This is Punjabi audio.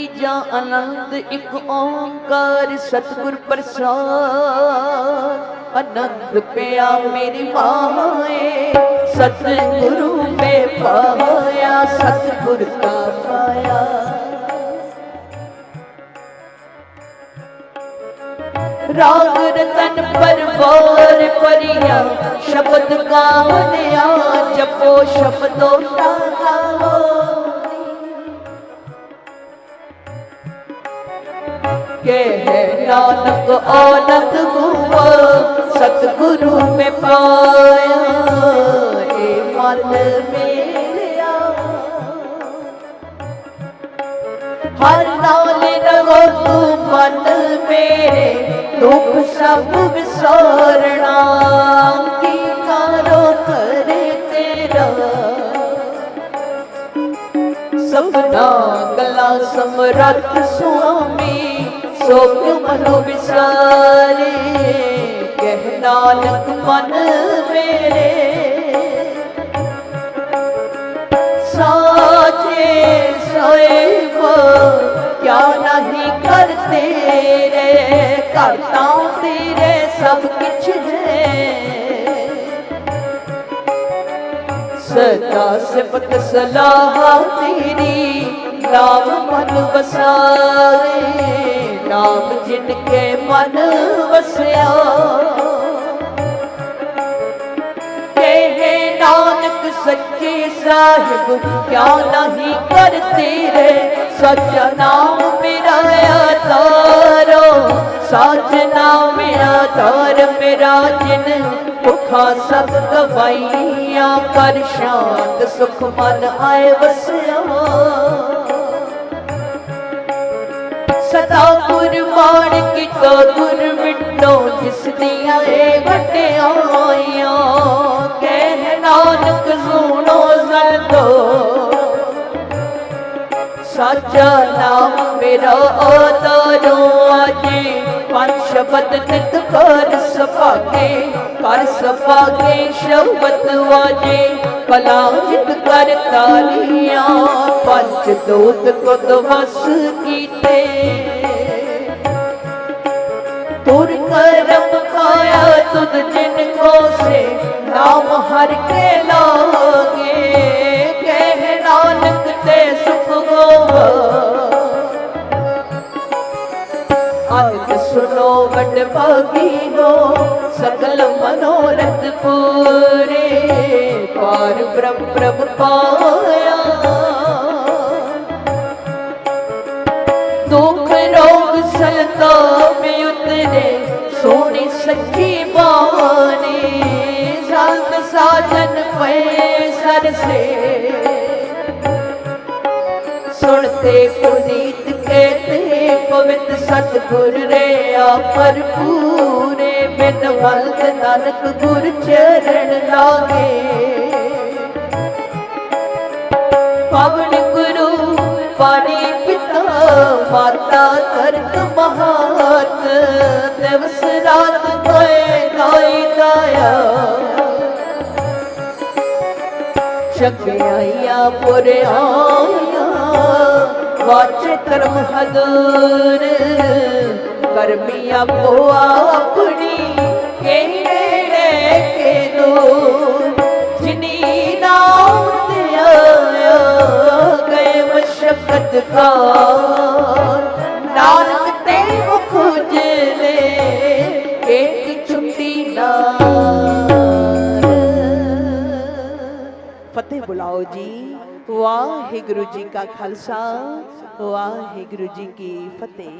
ਤੀਜਾ ਆਨੰਦ ਇੱਕ ਓੰਕਾਰ, ਸਤਿਗੁਰ ਪ੍ਰਸਾਦ। ਆਨੰਦ ਪਿਆ ਮੇਰੀ ਮਾਏ, ਸਤਿਗੁਰੂ ਮੇ ਪਾਇਆ, ਸਤਿਗੁਰ ਕਾ ਪਾਇਆ। ਰਾਗ ਰਤਨ ਪਰਵਾਰ ਪਰਿਆ ਸ਼ਬਦ ਗਾਵਨਿਆ ਜਪੋ ਸ਼ਬਦੋ ਗਾਵੋ ਕਹਿ ਨਾਨਕ, ਆਨੰਦ ਗੁਆ ਸਤਿਗੁਰੂ ਮੈਂ ਪਾਇਆ, ਏ ਮਨ ਮੇਰਿਆ ਹਰ ਨਾਲ ਰਵੋ, ਤੂੰ ਮਨ ਮੇਰੇ, ਦੁੱਖ ਸਭ ਵਿਸਾਰਣਾ। ਕੀ ਕਰੋ ਕਰੇ ਤੇਰਾ? ਸਭਨਾ ਗਲਾ ਸਮਰੱਥ ਸੁਆਮੀ। ਸੋਖ ਮਨੋ ਵਿਸਾਰੇ ਕਹਿ ਨਾਨਕ ਮਨ ਮੇਰੇ। ਸਾਚੇ ਸੋਇਬ ਕਿਆ ਨਹੀਂ ਕਰ ਤੇਰੇ ਕਰਤਾ ਤੇਰੇ ਸਭ ਕੁਛ ਹੈ। ਸਦਾ ਸਿਫਤ ਸਲਾਹ ਤੇਰੀ ਨਾਮ ਮਨ ਵਸਾਏ ਨਾਮ ਜਿਨ ਕੇ ਮਨ ਵਸਿਆ। ਕਹੇ ਨਾਨਕ ਸੱਚੇ ਸਾਹਿਬ ਕਿਆ ਨਹੀਂ ਕਰ ਤੇਰੇ ਸੱਚਾ ਨਾਮ ਮੇਰਾ ਆਧਾਰੋ, ਸੱਚ ਨਾਮ ਮੇਰਾ ਧਾਰ ਮੇਰਾ ਜਿਨ ਭੁਖਾ ਸਭ ਗਵਾਈਆਂ ਕਰ ਸ਼ਾਂਤ ਸੁਖ ਮਨ ਆਏ ਵਸਿਆ। ਸਦਾ ਗੁਰਬਾਣ ਕੀਤਾ ਗੁਰ ਮਿਟੋ, ਜਿਸ ਦੀਆਂ ਏ ਵਟਿਆਈਆਂ ਕਹਿ ਨਾਨਕ ਸੁਣੋ ਸੰਤੋ। ਸਾਚਾ ਨਾਮ ਮੇਰਾ ਆਦਾਰੋ ਆਜੇ। ਪੰਜ ਸ਼ਬਦ ਨਿਤ ਕਰ ਸਭਾਗੇ ਕਰ ਸਭਾਗੇ ਸ਼ਬਦ ਵਾਜੇ। ਕਲਾ ਜਿਤ ਕਰ ਤਾਲੀਆਂ, ਪੰਜ ਦੋਤ ਕੁਦ ਵਸ ਕੀਤੇ। ਤੁਰ ਕਰਮ ਪਾਇਆ ਤੁਧ ਜਿਨ ਕੋ ਸੇ, ਨਾਮ ਹਰ ਕੇ ਲਾਗੇ। ਕਹਿ ਨਾਨਕ ਤੇ ਸੁਖ ਹੋਵਾ ਅਨੰਦ ਸੁਨੋ ਵਡ ਭਾਗੀਨੋ ਸਕਲ ਮਨੋਰਥ ਪੂਰੇ। ਪਾਰ ਬ੍ਰਹਮ ਪ੍ਰਭ ਸੱਚੀ ਬਾਣੀ ਸੰਤ ਸਾਜਨ ਪਏ ਸਰਸੇ ਸੁਣਤੇ ਪੁਨੀਤ ਕਹਤੇ ਪਵਿੱਤ ਸਤਿਗੁਰ ਰੇ ਆ ਭਰਪੂਰੇ ਬਿਨ ਵਲਦ ਨਾਨਕ ਗੁਰ ਚਰਨ ਲਾਗੇ। ਪਵਨ ਗੁਰੂ ਪਾਣੀ ਪਿਤਾ ਮਾਤਾ ਕਰਤ ਮਹਾਤ, ਦਿਵਸ ਰਾਤ ਕੋਏ ਦਾਈ ਦਾਇਆ ਚੰਗਿਆਈਆਂ ਕਰਮ ਹਦੂਰ ਕਰਮੀ ਆਪੋ ਆਪਣੀ ਕਿਹੜੇ ਕੇ ਦੂਰ ਜਿਨੀ ਨਾਮ ਤੇ ਆਇਆ ਗਏ ਮਸ਼ਕਤ ਕਾ ਨਾਨਕ ਤੇ ਮੁਖ ਉਜਲੇ ਫਤਿਹ ਬੁਲਾਓ ਜੀ। ਵਾਹਿਗੁਰੂ ਜੀ ਕਾ ਖਾਲਸਾ ਵਾਹਿਗੁਰੂ ਜੀ ਕੀ ਫਤਿਹ।